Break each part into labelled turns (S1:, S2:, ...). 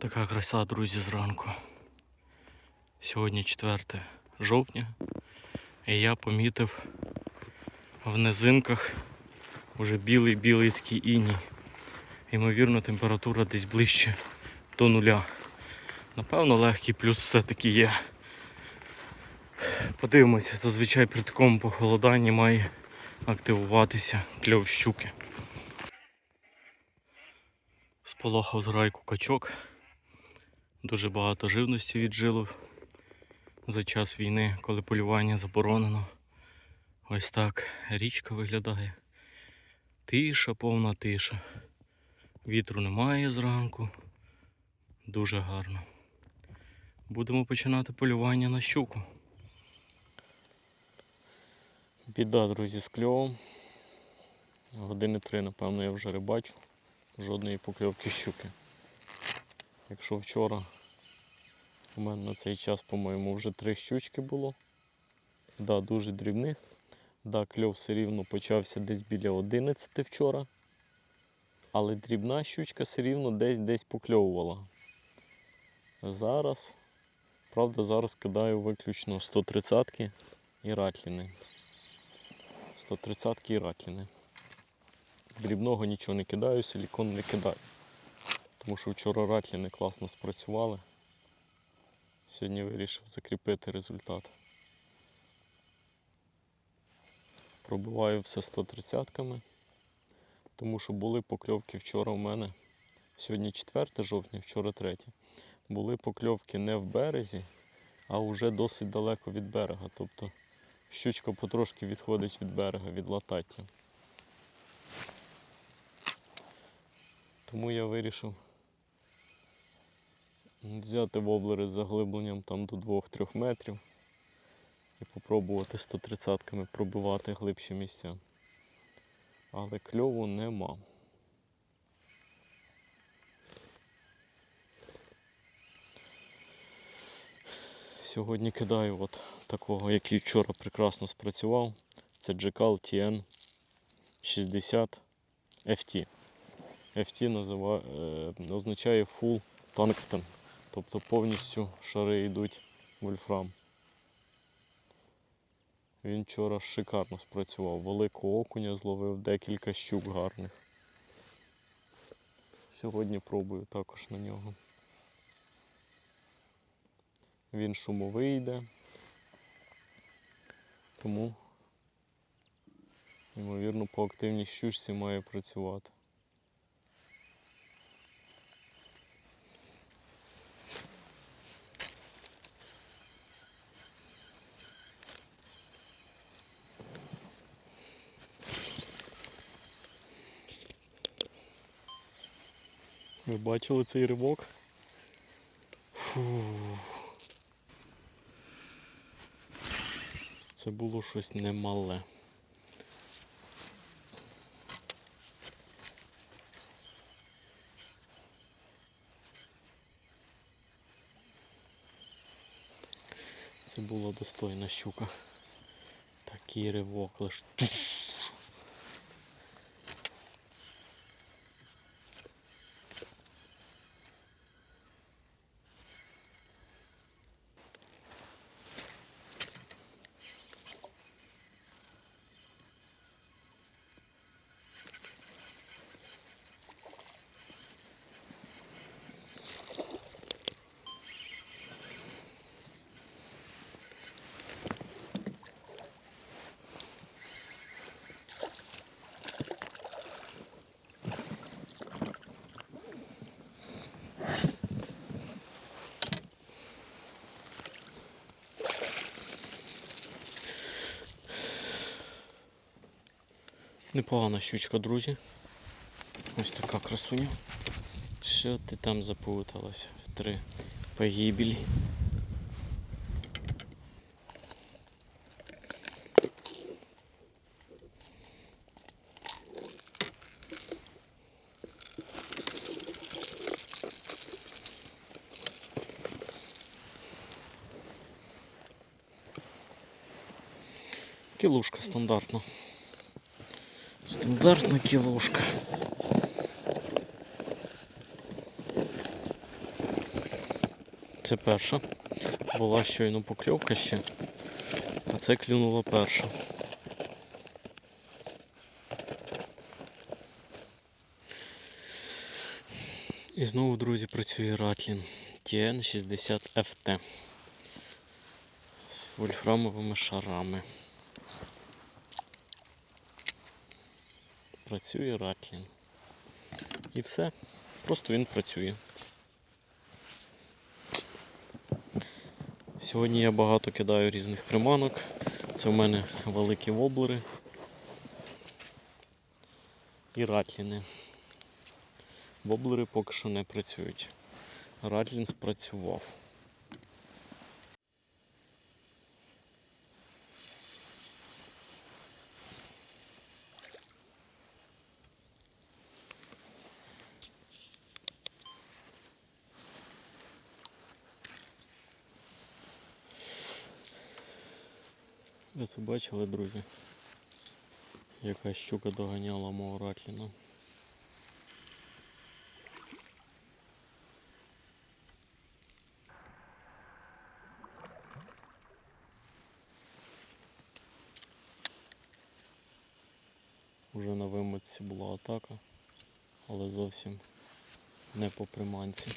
S1: Така краса, друзі, зранку. Сьогодні 4 жовтня. І я помітив в низинках вже білий-білий такий іній. Ймовірно, температура десь ближче до нуля. Напевно, легкий плюс все-таки є. Подивимося, зазвичай при такому похолоданні має активуватися кльов щуки. Сполохав зграйку качок. Дуже багато живності віджило за час війни, коли полювання заборонено. Ось так річка виглядає. Тиша, повна тиша. Вітру немає зранку. Дуже гарно. Будемо починати полювання на щуку. Біда, друзі, з кльовом. Години три, напевно, я вже рибачу. Жодної покльовки щуки. Якщо вчора у мене на цей час, по-моєму, вже три щучки було. Да, дуже дрібних. Да, кльов все рівно почався десь біля 11 вчора. Але дрібна щучка все рівно десь десь покльовувала. Зараз, правда, зараз кидаю виключно 130-ки і ратліни. 130-ки і ратліни. Дрібного нічого не кидаю, силікон не кидаю. Тому що вчора ратліни класно спрацювали. Сьогодні вирішив закріпити результат. Пробиваю все 130-ками, тому що були покльовки вчора в мене. Сьогодні 4 жовтня, вчора 3. Були покльовки не в березі, а вже досить далеко від берега. Тобто щучка потрошки відходить від берега, від латаття. Тому я вирішив взяти воблери з заглибленням там до 2-3 метрів і попробувати 130-ками пробивати глибші місця. Але кльову нема. Сьогодні кидаю от такого, який вчора прекрасно спрацював. Це Джекал TN 60 FT. FT називає, е, означає Full Tungsten. Тобто повністю шари йдуть вольфрам. Він вчора шикарно спрацював. Великого окуня зловив декілька щук гарних. Сьогодні пробую також на нього. Він шумовий йде, тому, ймовірно, по активній щучці має працювати. Ви бачили цей ривок? Фу. Це було щось немале. Це була достойна щука. Такий ривок лиш. Непогана щучка, друзі. Ось така красуня. Що ти там заплуталася в три погибелі? Кілушка стандартна. Стандартна кілушка. Це перша. Була щойно покльовка ще. А це клюнула перша. І знову, друзі, працює Ратлін TN60 FT з вольфрамовими шарами. Працює Ратлін. І все. Просто він працює. Сьогодні я багато кидаю різних приманок. Це в мене великі воблери і ратліни. Воблери поки що не працюють. Ратлін спрацював. Це бачили, друзі? Яка щука доганяла мого ратліна. Уже на вимитці була атака, але зовсім не по приманці.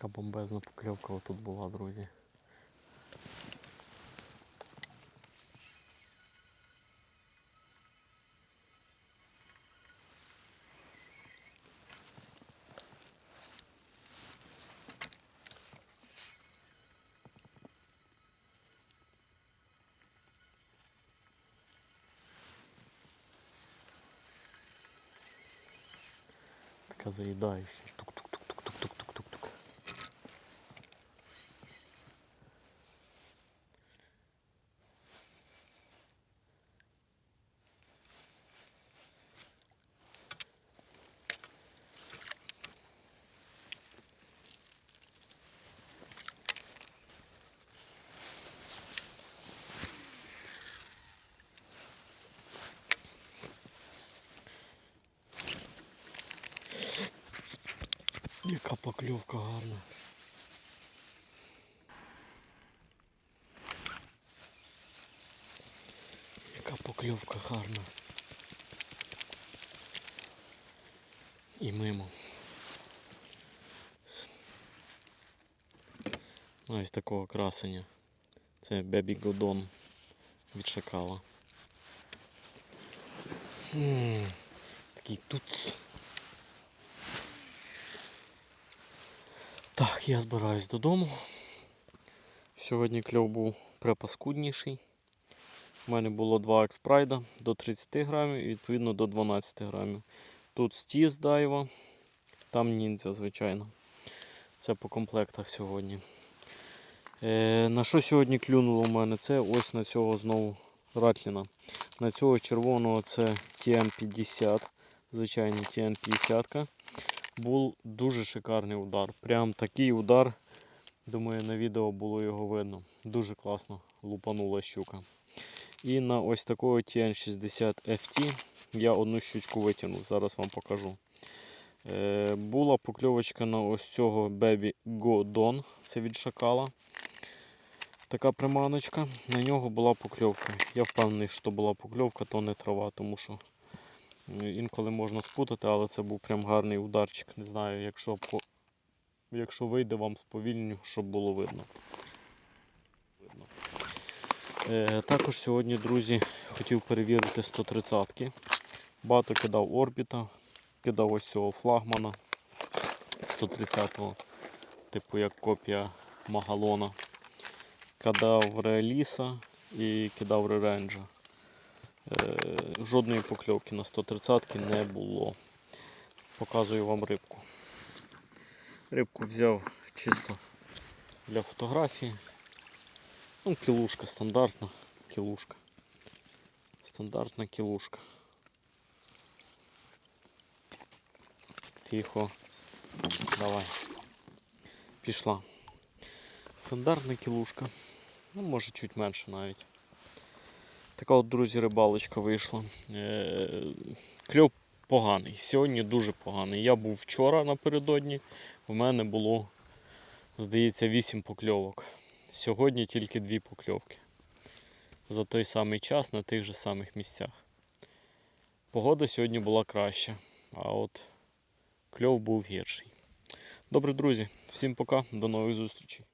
S1: Яка бомбезна покльовка отут була, друзі. Така заїдаюча. Яка покльовка гарна. Яка покльовка гарна. І мимо. Ось такого красення. Це Бебі Годон від шакала. Такий туц. Так, я збираюсь додому. Сьогодні кльов був препаскудніший. У мене було два експрайда до 30 грамів і відповідно до 12 грамів. Тут стіз дайва, там ніндзя, звичайно. Це по комплектах сьогодні. Е, на що сьогодні клюнуло в мене? Це ось на цього знову ратліна. На цього червоного це TM50, звичайний TM50. Був дуже шикарний удар. Прям такий удар. Думаю, на відео було його видно. Дуже класно лупанула щука. І на ось такого TN60 FT я одну щучку витягнув, зараз вам покажу. Е, була покльовочка на ось цього Baby Godon, це від шакала. Така приманочка. На нього була покльовка. Я впевнений, що була покльовка, то не трава, тому що інколи можна спутати, але це був прям гарний ударчик. Не знаю, якщо, якщо вийде вам сповільню, щоб було видно. видно. Е, також сьогодні, друзі, хотів перевірити 130-ки. Багато кидав орбіта, кидав ось цього флагмана 130-го, типу як копія Магалона. Кидав Реаліса і кидав Реренджа. Е, жодної покльовки на 130-ки не було. Показую вам рибку. Рибку взяв чисто для фотографії. Ну, кілушка стандартна, кілушка. Стандартна кілушка. Тихо. Давай. Пішла. Стандартна кілушка. Ну, може чуть менше навіть. Така от, друзі, рибалочка вийшла. Е, Кльов поганий. Сьогодні дуже поганий. Я був вчора напередодні. У мене було, здається, 8 покльовок. Сьогодні тільки 2 покльовки. За той самий час на тих же самих місцях. Погода сьогодні була краща, а от кльов був гірший. Добре, друзі, всім пока, до нових зустрічей.